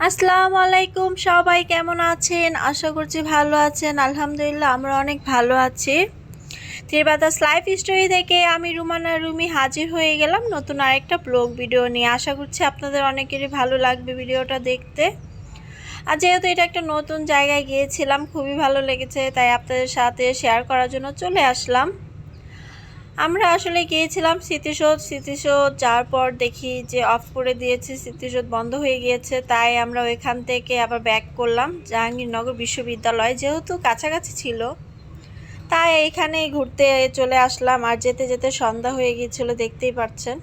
আসসালামু আলাইকুম, সবাই কেমন আছেন? আশা করছি ভালো আছেন। আলহামদুলিল্লাহ, আমরা অনেক ভালো আছি। ত্রিবাদাস লাইফ স্টোরি থেকে আমি রুমানা রুমি হাজির হয়ে গেলাম নতুন আরেকটা ব্লগ ভিডিও নিয়ে। আশা করছি আপনাদের অনেকেরই ভালো লাগবে ভিডিওটা দেখতে। আর যেহেতু এটা একটা নতুন জায়গায় গিয়েছিলাম, খুবই ভালো লেগেছে, তাই আপনাদের সাথে শেয়ার করার জন্য চলে আসলাম। আমরা আসলে গিয়েছিলাম স্মৃতিসৌধ স্মৃতিসৌধ যাওয়ার পর দেখি যে অফ করে দিয়েছে, স্মৃতিসৌধ বন্ধ হয়ে গিয়েছে, তাই আমরা ওইখান থেকে আবার ব্যাক করলাম জাহাঙ্গীরনগর বিশ্ববিদ্যালয় যেহেতু কাছাকাছি ছিল। তাই এইখানেই ঘুরতে চলে আসলাম আর যেতে যেতে সন্ধ্যা হয়ে গিয়েছিল, দেখতেই পাচ্ছেন।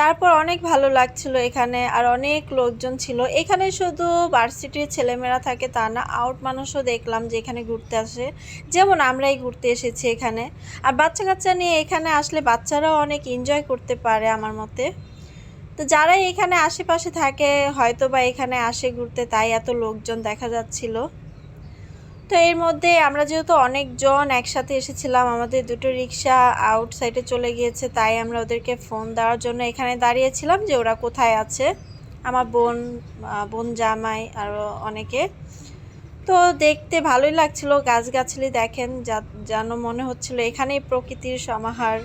তারপর অনেক ভালো লাগছিল এখানে আর অনেক লোকজন ছিল। এখানে শুধু ভার্সিটির ছেলেমেয়েরা থাকে তা না আউট মানুষও দেখলাম যে এখানে ঘুরতে আসে। যেমন আমরাই ঘুরতে এসেছি এখানে। আর বাচ্চা কাচ্চা নিয়ে এখানে আসলে বাচ্চারাও অনেক এনজয় করতে পারে আমার মতে। তো যারাই এখানে আশেপাশে থাকে হয়তো বা এখানে আসে ঘুরতে, তাই এত লোকজন দেখা যাচ্ছিল। তো এর মধ্যে আমরা যেহেতু অনেকজন একসাথে এসেছিলাম, আমাদের দুটো রিক্সা আউটসাইডে চলে গিয়েছে, তাই আমরা ওদেরকে ফোন দেওয়ার জন্য এখানে দাঁড়িয়েছিলাম যে ওরা কোথায় আছে। আমার বোন বোন জামাই আরও অনেকে। তো দেখতে ভালোই লাগছিল, গাছগাছালি দেখেন যেন মনে হচ্ছিল এখানেই প্রকৃতির সমাহার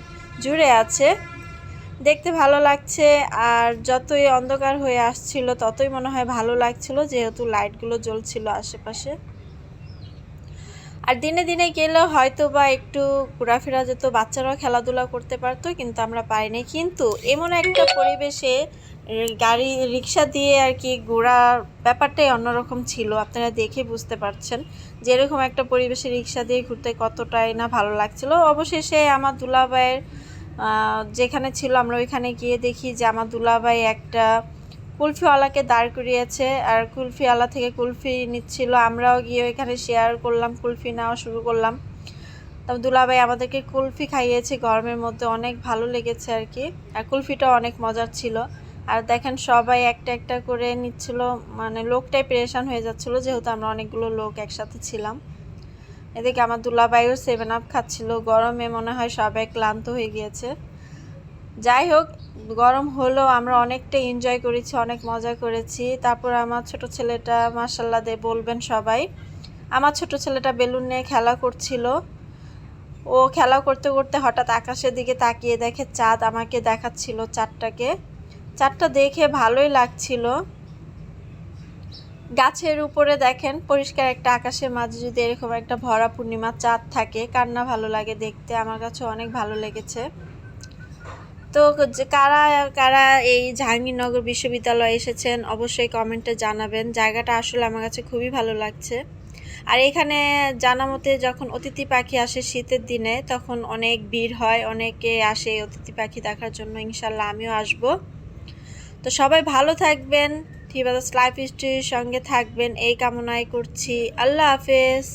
জুড়ে আছে। দেখতে ভালো লাগছে, আর যতই অন্ধকার হয়ে আসছিল, ততই মনে হয় ভালো লাগছিল, যেহেতু লাইটগুলো জ্বলছিল আশেপাশে। আর দিনে দিনে গেলে হয়তো বা একটু ঘোরাফেরা যেত বাচ্চারাও খেলাধুলা করতে পারতো, কিন্তু আমরা পাইনি। কিন্তু এমন একটা পরিবেশে গাড়ি, রিক্সা দিয়ে আর কি ঘোরার ব্যাপারটাই অন্যরকম ছিল। আপনারা দেখে বুঝতে পারছেন যে এরকম একটা পরিবেশে রিক্সা দিয়ে ঘুরতে কতটাই না ভালো লাগছিল। অবশেষে আমার দুলাভাইয়ের যেখানে ছিল আমরা ওইখানে গিয়ে দেখি যে আমার দুলাভাই একটা কুলফিওয়ালাকে দাঁড় করিয়েছে আর কুলফিওয়ালা থেকে কুলফি নিচ্ছিল। আমরাও গিয়ে ওইখানে শেয়ার করলাম, কুলফি নেওয়া শুরু করলাম। তারপর দুলাভাই আমাদেরকে কুলফি খাইয়েছে, গরমের মধ্যে অনেক ভালো লেগেছে আর কি। আর কুলফিটাও অনেক মজার ছিল। আর দেখেন সবাই একটা একটা করে নিচ্ছিল মানে লোকটাই পেরেশান হয়ে যাচ্ছিল যেহেতু আমরা অনেকগুলো লোক একসাথে ছিলাম। এদিকে আমার দুলাভাইও সেভেন আপ খাচ্ছিল, গরমে মনে হয় সবাই ক্লান্ত হয়ে গিয়েছে। যাই হোক গরম হলেও আমরা অনেকটা এনজয় করেছি, অনেক মজা করেছি। তারপর আমার ছোট ছেলেটা মার্শাল্লাহ দিয়ে বলবেন সবাই, আমার ছোট ছেলেটা বেলুন নিয়ে খেলা করছিল। ও খেলা করতে করতে হঠাৎ আকাশের দিকে তাকিয়ে দেখে চাঁদ আমাকে দেখাচ্ছিল চাঁদটাকে। চাঁদটা দেখে ভালোই লাগছিল। গাছের উপরে দেখেন, পরিষ্কার একটা আকাশের মাঝে যদি এরকম একটা ভরা পূর্ণিমা চাঁদ থাকে, কার না ভালো লাগে দেখতে? আমার কাছে অনেক ভালো লেগেছে। তো কারা কারা এই জাহাঙ্গীরনগর বিশ্ববিদ্যালয়ে এসেছেন অবশ্যই কমেন্টে জানাবেন। জায়গাটা আসলে আমার কাছে খুবই ভালো লাগছে। আর এখানে জানা মতে যখন অতিথি পাখি আসে শীতের দিনে, তখন অনেক ভিড় হয়, অনেকে আসে অতিথি পাখি দেখার জন্য ইনশাল্লাহ আমিও আসব। তো সবাই ভালো থাকবেন ঠিবাদাস লাইফ হিস্ট্রির সঙ্গে থাকবেন। এই কামনাই করছি। আল্লাহ হাফেজ।